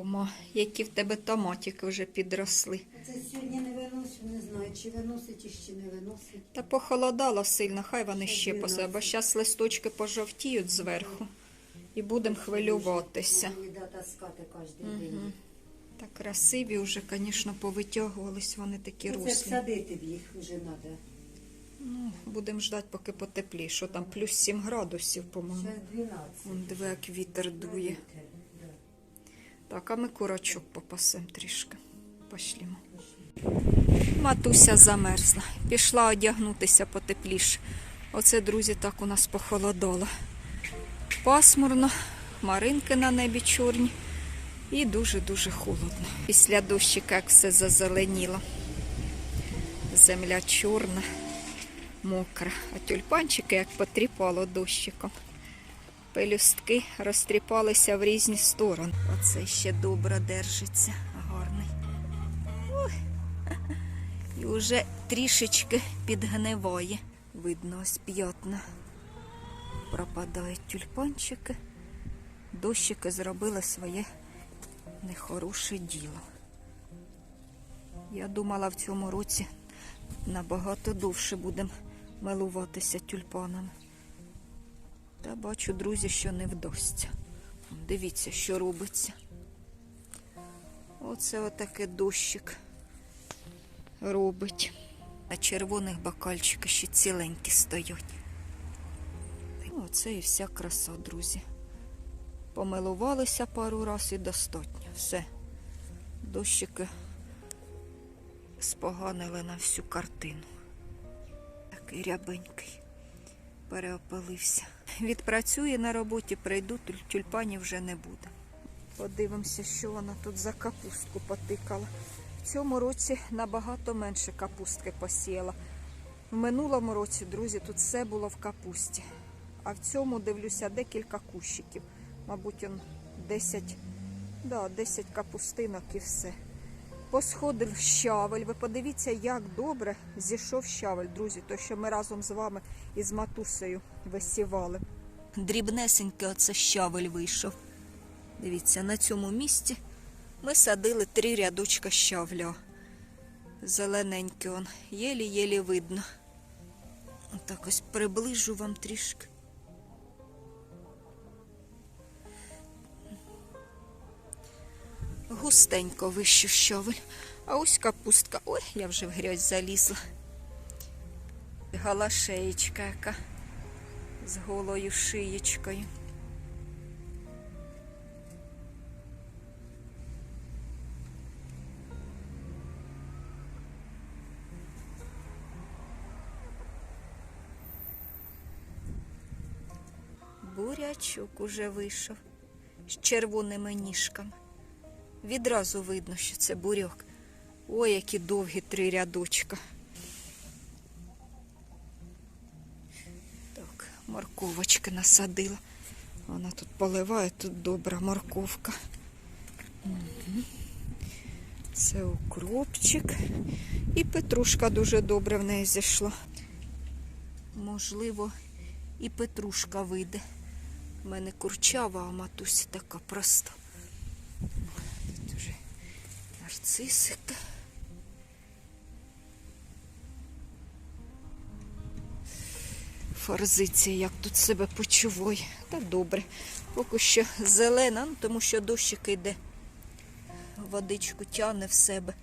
Ома, які в тебе томатики вже підросли. Це сьогодні не виносить, не знаю, чи виносить, і чи не виносить. Та похолодало сильно, хай вони Ще ще дві бо зараз листочки пожовтіють зверху і будемо хвилюватися. Таскати кожен день. Так красиві вже, звісно, повитягувались, вони такі Ну, Це руслі. всадити їх вже треба. Ну, будемо ждати, поки потепліше. Там, плюс 7 градусів, по-моєму. Ще 12. Вон диви, як вітер дує. Так, а ми курочок попасем трішки. Пошлімо. Матуся замерзла. Пішла одягнутися потепліше. Оце, друзі, так у нас похолодало. Пасмурно, хмаринки на небі чорні і дуже-дуже холодно. Після дощика як все зазеленіло. Земля чорна, мокра, а тюльпанчики як потріпало дощиком. Пелюстки розтріпалися в різні сторони. Оце ще добре держиться, гарний. Ой. І вже трішечки підгниває. Видно, ось п'ятна. Пропадають тюльпанчики. Дощики зробили своє нехороше діло. Я думала, в цьому році набагато довше будемо милуватися тюльпанами. Та бачу, друзі, що не вдасться. Дивіться, що робиться. Оце отаке дощик робить. А червоних бокальчики ще ціленькі стоять. Оце і вся краса, друзі. Помилувалися пару раз і достатньо. Все. Дощики споганили на всю картину. Такий рябенький переопилився. Відпрацює на роботі, прийду, тюль- тюльпанів вже не буде. Подивимося, що вона тут за капустку потикала. В цьому році набагато менше капустки посіяла. В минулому році, друзі, тут все було в капусті. А в цьому дивлюся декілька кущиків. Мабуть, он 10, да, 10 капустинок і все. Посходив щавель. Ви подивіться, як добре зійшов щавель, друзі, то що ми разом з вами із матусею висівали. Дрібнесенький оце щавель вийшов. Дивіться, на цьому місці ми садили три рядочка щавля. Зелененький он, єлі-єлі видно. Отак ось приближу вам трішки. Густенько вищу щавель. А ось капустка. Ой, я вже в грязь залізла. Галашеєчка яка з голою шиєчкою. Бурячок уже вийшов з червоними ніжками. Відразу видно, що це буряк. Ой, які довгі три рядочка. Так, морковочки насадила. Вона тут поливає, тут добра морковка. Це укропчик. І петрушка дуже добре в неї зійшла. Можливо, і петрушка вийде. У мене курчава, а матуся така проста. Нарцисика. Форзиція, як тут себе почуває. Та добре. Поки що зелена, ну, тому що дощик йде. Водичку тягне в себе,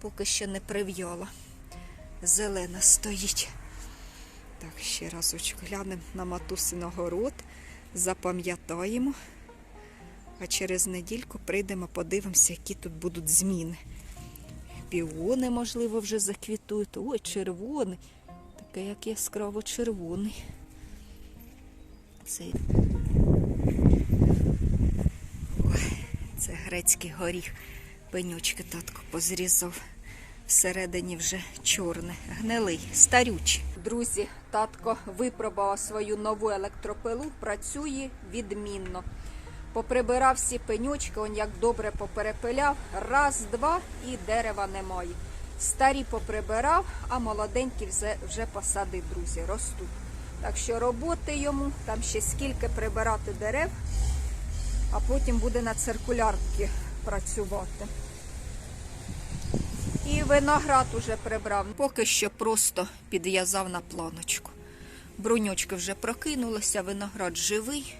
поки що не прив'яла. Зелена стоїть. Так, ще разочок глянемо на матусин огород, запам'ятаємо. А через недільку прийдемо, подивимося, які тут будуть зміни. Піони, можливо, вже заквітують. Ой, червоний. Таке, як яскраво червоний. Цей. Це грецький горіх. Пенючки татко позрізав. Всередині вже чорне, гнилий, старючий. Друзі, татко випробував свою нову електропилу, працює відмінно. Поприбирав всі пенючки, он як добре поперепиляв. Раз, два і дерева немає. Старі поприбирав, а молоденькі вже, посадив, друзі, ростуть. Так що роботи йому, там ще скільки прибирати дерев, а потім буде на циркулярки працювати. І виноград уже прибрав. Поки що просто підв'язав на планочку. Бруньочки вже прокинулися, виноград живий.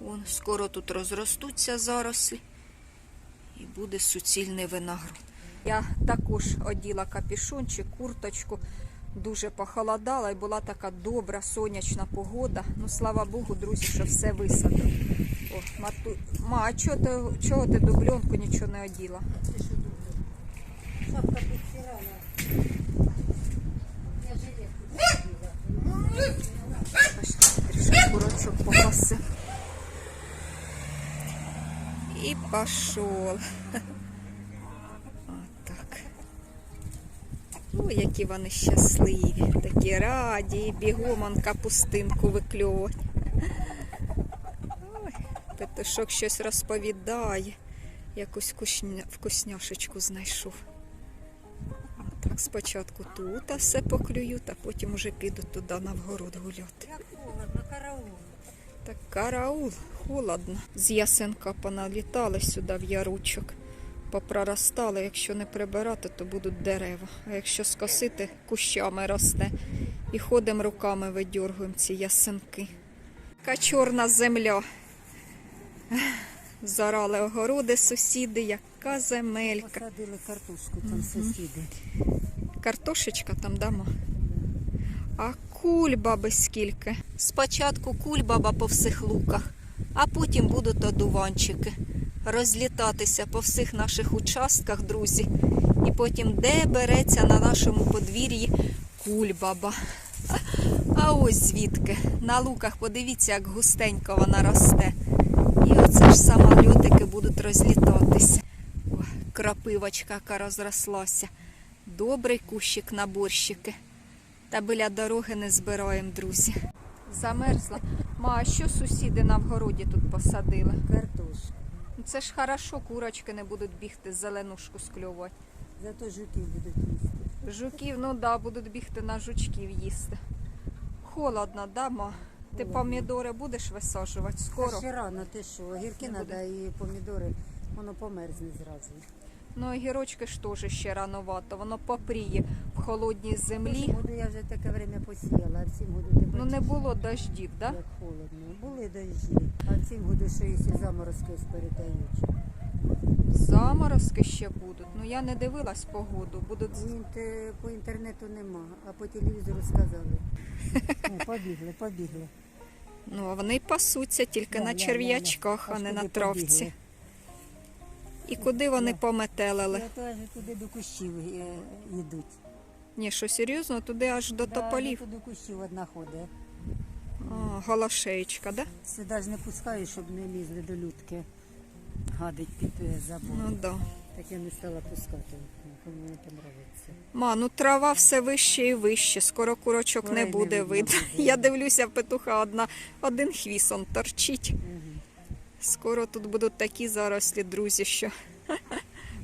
Вон, скоро тут розростуться зарослі і буде суцільний виноград. Я також оділа капішончик, курточку. Дуже похолодала і була така добра сонячна погода. Ну, слава Богу, друзі, що все висадив. О, мату... Ма, а чого ти, чого ти дубльонку нічого не оділа? Шапка підстирала. Я жилетку підстирала. Трішки курочок попаси. І пішов. Отак. О, які вони щасливі, такі раді, бігом он капустинку викльовують. Ой, Петушок щось розповідає, якусь вкусня- вкусняшечку знайшов. Так, спочатку тут а все поклюють, а потім уже підуть туди на вгород гуляти. Як холодно, караул. Так караул, холодно. З ясенка поналітали сюди в яручок. Попроростали, якщо не прибирати, то будуть дерева. А якщо скосити, кущами росте. І ходимо руками видьоргуємо ці ясенки. Така чорна земля. Зарали огороди сусіди, яка земелька. Посадили картошку, там сусіди. Картошечка там дамо. А кульбаби скільки. Спочатку кульбаба по всіх луках, а потім будуть одуванчики. Розлітатися по всіх наших участках, друзі. І потім де береться на нашому подвір'ї кульбаба. А ось звідки. На луках подивіться, як густенько вона росте. І оце ж самолітики будуть розлітатися. Крапивочка, яка розрослася. Добрий кущик на борщики. Та біля дороги не збираємо, друзі. Замерзла. Ма, а що сусіди на вгороді тут посадили? Картошку. Ну, Це ж хорошо, курочки не будуть бігти зеленушку скльовувати. Зато жуки будуть їсти. Жуків, ну да, будуть бігти на жучків їсти. Холодно, да, ма? Ти Холодно. помідори будеш висаджувати скоро? Та ще рано, ти що? Огірки Не треба і помідори. Воно померзне зразу. Ну, огірочки ж теж ще рановато, воно попріє в холодній землі. году я вже таке время посіяла, а в цім году ти Ну не було дождів, да? як холодно. Були дощі, а в цім году ще і заморозки ось передають. Заморозки ще будуть. Ну я не дивилась погоду. Будуть Ні, те- по інтернету нема, а по телевізору сказали. О, побігли, побігли. Ну, а вони пасуться тільки Ля, на черв'ячках, а не на туди травці. І куди вони пометелили? Я теж туди до кущів е, йдуть. Ні, що серйозно, туди аж до Да, тополів. Туди кущів одна ходить. А, голошеєчка, да? Сюди ж не пускаю, щоб не лізли до людки. Гадить під е, забор. Ну да. Так я не стала пускати. Кому мені подобається. Ма, ну трава все вище і вище. Скоро курочок Скоро не й не буде видно видно. Я дивлюся, петуха одна, один хвіст он торчить. Мгм. Скоро тут будуть такі зарослі, друзі, що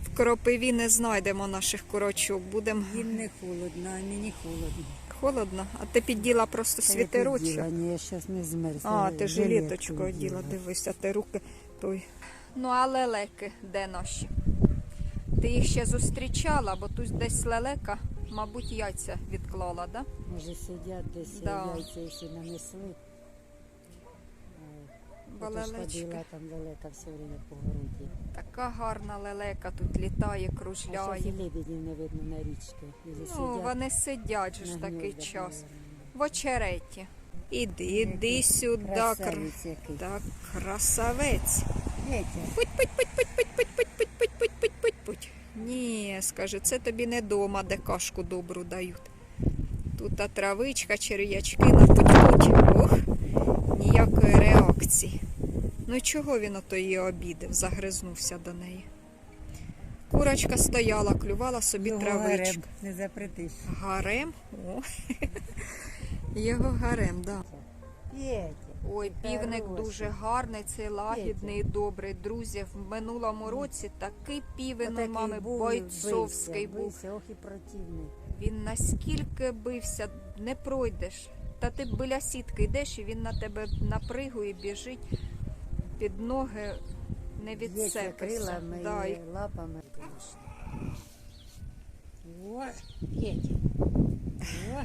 в кропиві не знайдемо наших курочок. Будемо Їм не холодно, а мені холодно. холодно. А ти підділа просто світерочок. підділа, Ні, я зараз не змерз. А, ти жилеточку оділа, оділа. дивися, ти руки той. Ну, а лелеки де наші? Ти їх ще зустрічала, бо тут десь лелека, мабуть, яйця відклала, да? Може сидять десь Да. яйця ще нанесли. Я ж ходила там далеко все время по городі. Така гарна лелека тут літає, А кружляє. лебедів не видно на річці. Ілі Ну, сидять вони сидять ж на такий гніздах, час. В очереті. Іди, іди сюди. Кр... Красавець який. Так, красавець. Путь, путь, путь, путь, путь, путь, путь, путь, путь, путь, путь, путь, путь. Ні, скаже, це тобі не дома, де кашку добру дають. Тут та травичка, черв'ячки на путь-путь. Ох, ніякої реакції. Ну чого він ото її обідав, загризнувся до неї. Курочка стояла, клювала собі його травичку. гарем не запретиш. Гарем? О. Його гарем. Да. Петя. Ой, півник хороший. дуже гарний, цей лагідний, добрий. Друзі, в минулому році такий півень у Отакий мами був, бойцовський бився, був. бився, Ох і противний. Він наскільки бився, не пройдеш. Та ти біля сітки йдеш, і він на тебе напригує, біжить під ноги. не Б'ється відцепиться. крилами Да, і і лапами. О, Петя. О,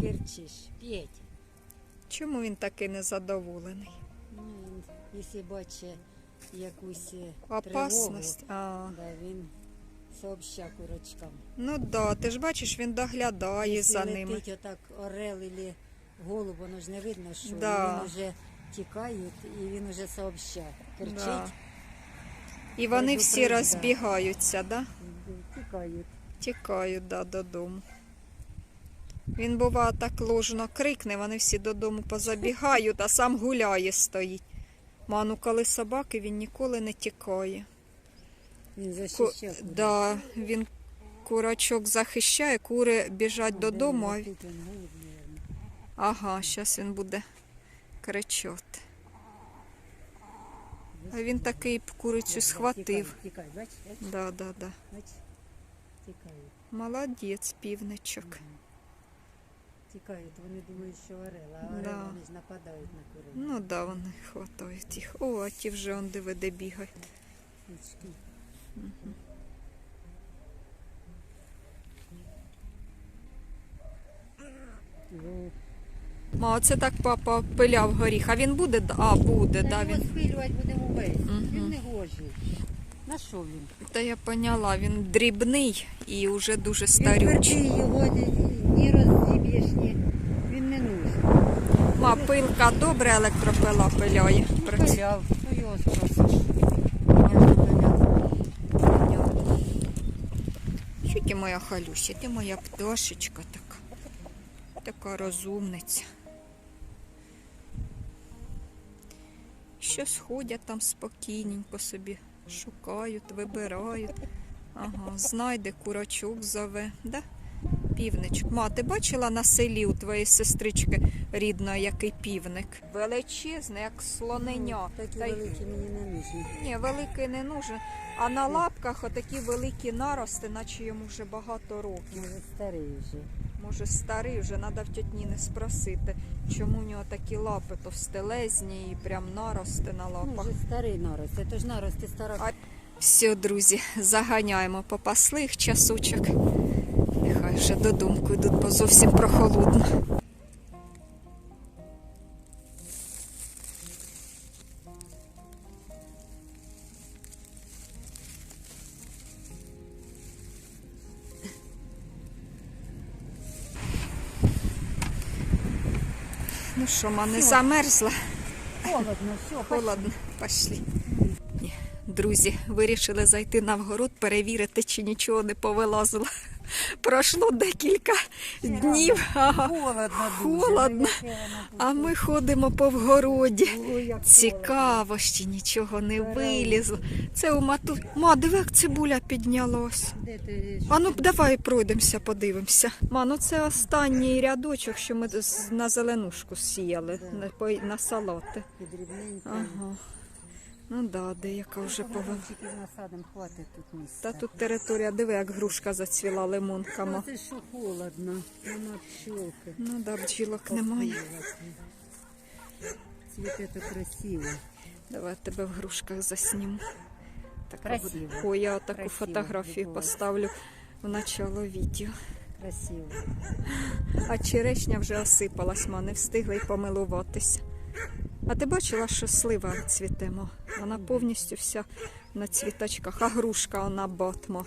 Кирчиш, Петя. Чому він такий незадоволений? Ну, він, якщо бачить якусь е, Опасність. А. тривогу, да, він сообща курочкам. Ну да, ти ж бачиш, він доглядає Якщо за летить ними. отак орел или голуб, воно ж не видно, що Да. він вже тікають і він вже сообща. Кричить, Да. І вони всі розбігаються, да? тікають. Тікають да, додому. Він бува так ложно крикне, вони всі додому позабігають, а сам гуляє стоїть. Ману, коли собаки, він ніколи не тікає. Він Ку... Да, він курочок захищає, кури біжать додому, а... Ага, зараз він буде кричати. А він такий б курицю схватив. Да, да, да. Молодець, півничок. Тікають, вони думають, що орел, а орел Да. вони ж нападають на курей. Ну да, вони хватають їх. О, а ті вже он диви, де бігають. Очки. Ну, Ма, оце так папа пиляв горіх. А він буде? А, буде, да, він. спилювати будемо весь. Він не гожий. На що він? Та я поняла, він дрібний і вже дуже Він старючий. твердий, його ні- розіб'єш, ні. Він не нужен. Ма, пилка добре електропила пиляє. Працює. Пиляв, ну його спросиш. Що ти моя халюся, ти моя пташечка така. Така розумниця. Що сходять там спокійненько собі, шукають, вибирають. Ага, знайде курочок зове, да? Півничок. Ма, ти бачила на селі у твоєї сестрички рідної, який півник? Величезний, як слоненя. Такі Та й- великі мені не нужні. ні, великий не нужен. А на лапках отакі великі нарости, наче йому вже багато років. Може старий вже. Може, старий вже треба в тітніни спросити, чому у нього такі лапи товстелезні і прям нарости на Ну, лапах. Може, старий нарост. Це ж нарости стара. А- Все, друзі, заганяємо, попасли їх часочок. Нехай вже додумку йдуть, бо зовсім прохолодно. Ну що, ма, не замерзла? Холодно, все, Холодно, пошли. Друзі, вирішили зайти на вгород, перевірити, чи нічого не повилазило. Пройшло декілька днів, ага. Холодно Холодно. а ми ходимо по вгороді. Цікаво, ще нічого не вилізло. Це у мату. Ма, диви, як цибуля піднялась. А ну давай пройдемося, подивимося. Ма, ну це останній рядочок, що ми на зеленушку сіяли, на, салати. Ага. Ну да, деяка вже повела. Погончиків насадом хватить тут місця. Та тут територія, диви, як грушка зацвіла лимонками. це що холодно. Нема пчелки. Ну да, бджілок немає. Цвіте то красиво. Давай тебе в грушках засніму. Така Красиво. буде. Я таку Красиво фотографію відбулося. поставлю в начало відео. Красиво. А черешня вже осипалась, ма, не встигла й помилуватися. А ти бачила, що слива цвітемо? Вона повністю вся на цвіточках, а грушка вона батмо.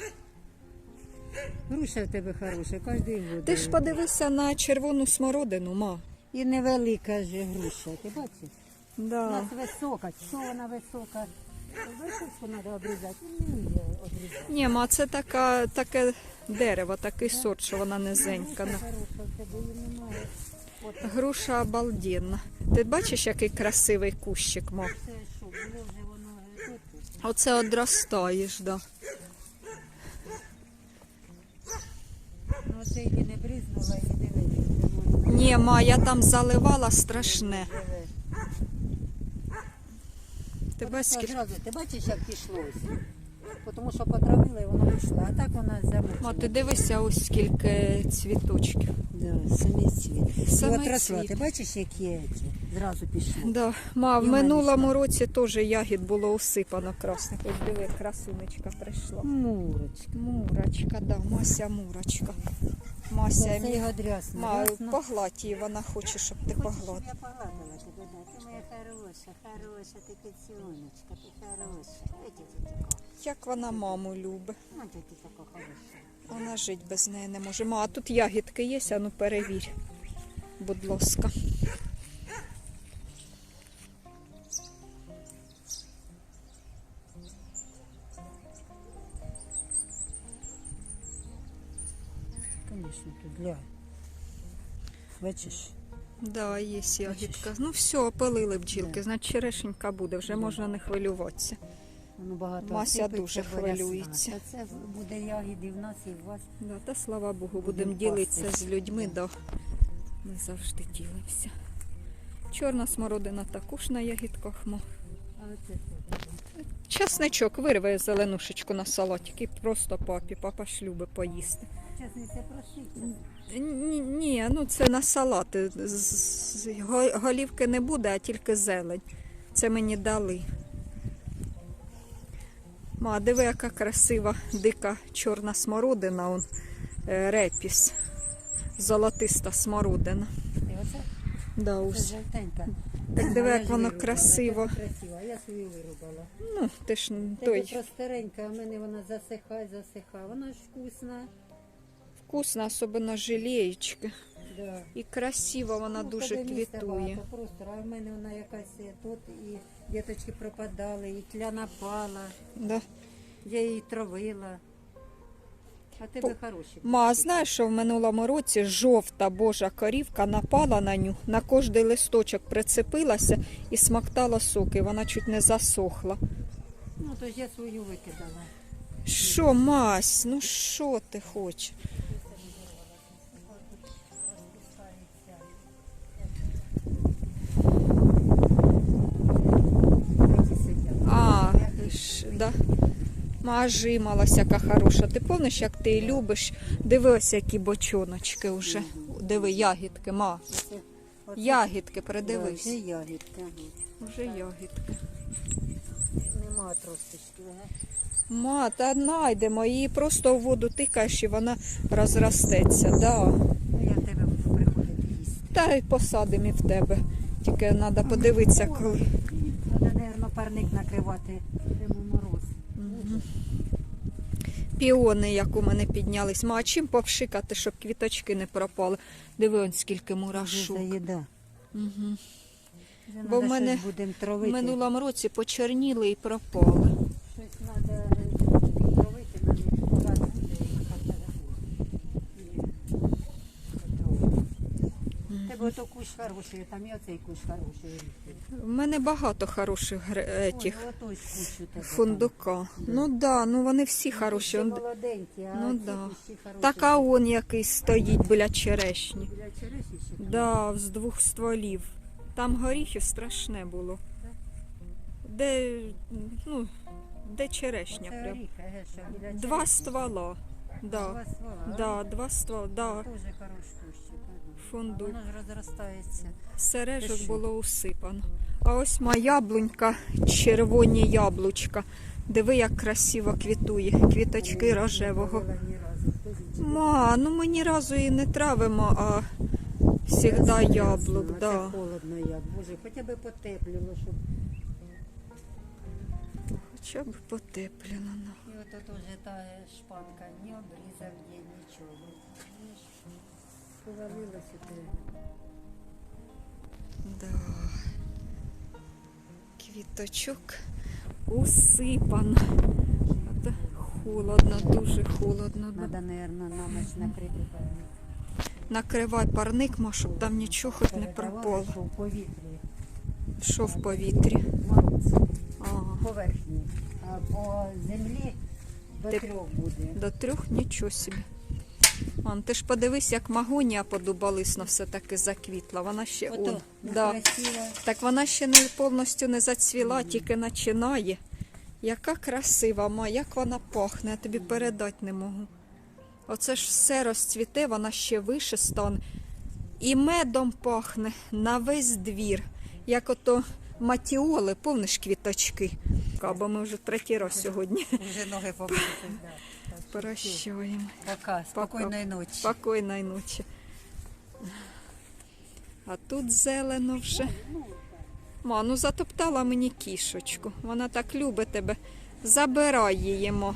Груша в тебе хороша, кожен год. Ти ж подивися на червону смородину, ма. І невелика ж груша, ти бачиш? У нас висока, що вона висока? Верхушку треба обрізати, і не вміє обрізати. Ні, ма, це така, таке дерево, такий сорт, що вона низенька. Груша хороша, в тебе її немає. Груша обалденна. Ти бачиш, який красивий кущик, тут. Оце одростаєш, да. Ну оце її не бризнула і не вилізла. Ні, ма, я там заливала страшне. Ти бачиш, скільки- ти бачиш, як пішло? ось? Тому що потравила і вона вийшла, а так вона замучена. Ма, ти дивися, ось скільки цвіточків. Да, самі цвіт. Саме от росла, цвіт. ти бачиш, які ці? Зразу пішли. Да. Ма, в І в мене минулому році теж ягід було усипано красних. Ось диви, красунечка прийшла. Мурочка. Мурочка, да, Мася Мурочка. Мася, Це його дрясна. Ма, погладь її, вона хоче, щоб ти погладила. Я погладила хороша, хороша, ти кицюнечка, ти хороша. Ой, ти ти така. Як вона маму любить. Ну, ти ти така хороша. Вона жити без неї не може. Ма, а тут ягідки є, а ну перевір. Будь ласка. Конечно, тут для. Бачиш? Да, є ягідка. Ну все, опалили бджілки, значить черешенька буде, вже можна не хвилюватися. Воно багато Мася осипеться, дуже бо хвилюється. Та це буде ягіди в нас і в вас. Да, та слава Богу, Будемо будемо ділитися пастись. з людьми, да. Ми завжди ділимося. Чорна смородина також на ягідках. мо. А. Часничок вирве зеленушечку на салатик і просто папі. Папа ж любить поїсти. Чесниця прошиться. Ні, ні, ну це на салати. Голівки не буде, а тільки зелень. Це мені дали. Ма, диви, яка красива, дика чорна смородина, он, е, репіс. Золотиста смородина. Оце Да, це жовтенька. Так диви, як воно красиво. красиво, я свою вирубала. Ну, ти ж Така той просторенька, а в мене вона засихає, засихає. Вона ж вкусна. Вкусна, особливо жалієчки. Да. І красиво вона Ну, дуже квітує. багато простору, а в мене вона якась тут і діточки пропадали, і тля напала, Да. я її травила. А тебе хороші. Ма, знаєш, що в минулому році жовта божа корівка напала на ню, на кожний листочок прицепилася і смоктала соки, вона чуть не засохла. Ну, то ж я свою викидала. Що, Мась, ну що ти хочеш? Ж, да. Ма, жималась, яка хороша. Ти пам'ятаєш, як ти її любиш? Дивися, які бочоночки вже. Диви, ягідки, ма. Ягідки, передивись. Вже ягідка. ага. Вже ягідки. Нема тросточки. Ма, та найдемо, її просто в воду тикаєш і вона розростеться. Да. Ну, я тебе буду приходити їсти. Та й посадимо і в тебе. Тільки треба подивитися, коли. Треба, мабуть, парник накривати. зиму мороз. Піони, як у мене піднялись. Ма, чим повшикати, щоб квіточки не пропали? Диви, он скільки мурашок. заїда. Угу. Бо в мене В минулому році почерніли і пропали. Щось треба травити, на них брати буде, і так треба буде. І Тебе ото кущ хороший, там і оцей кущ хороший. У мене багато хороших гре- Ой, ось кущ у тебе. фундука. Ну да, ну вони всі хороші. Он- молоденькі, а Ну ці да. кущі хороші. Так а он який стоїть біля черешні. Біля черешні ще там? Да, з двох стволів. Там горіхів страшне було. Де, ну, де черешня Оце прям. оріх, еге, що біля Два черешні. ствола. Да, Два ствола. да, два ствола, да, Дуже хороший кущик. фундук. Воно ж розростається. Сережок було усипано. А ось моя яблунька, червоні яблучка. Диви, як красиво квітує. Квіточки рожевого. Ма, ну ми ні разу і не травимо, а завжди яблук. Да. Холодно як. Боже, хоча б потепліло, щоб. Хоча б потеплено. ну. Ото теж та шпанка ні обрізав, ні нічого. Ну, ж, Да. Квіточок усипано. Холодно, дуже холодно. да. Треба, мабуть, на ніч накрити певно. Накривай парник, ма, щоб там нічого хоч не пропало. Що в повітрі. Що в повітрі? Ага. Поверхні. А по землі до Ти- трьох буде. До трьох нічого собі. Мам, ти ж подивись, як магонія подубалисно все-таки заквітла. Вона ще Ото он, да. Так вона ще не повністю не зацвіла, тільки починає. Яка красива, ма, як вона пахне, я тобі передати не можу. Оце ж все розцвіте, вона ще вище стане. І медом пахне на весь двір. Як ото матіоли, повниш квіточки. Бо ми вже третій раз сьогодні Вже ноги побити. прощаємо. Пока, спокійної ночі. Спокійної ночі. А тут зелено вже. Ма, ну затоптала мені кішечку. Вона так любить тебе. Забирай її, мо.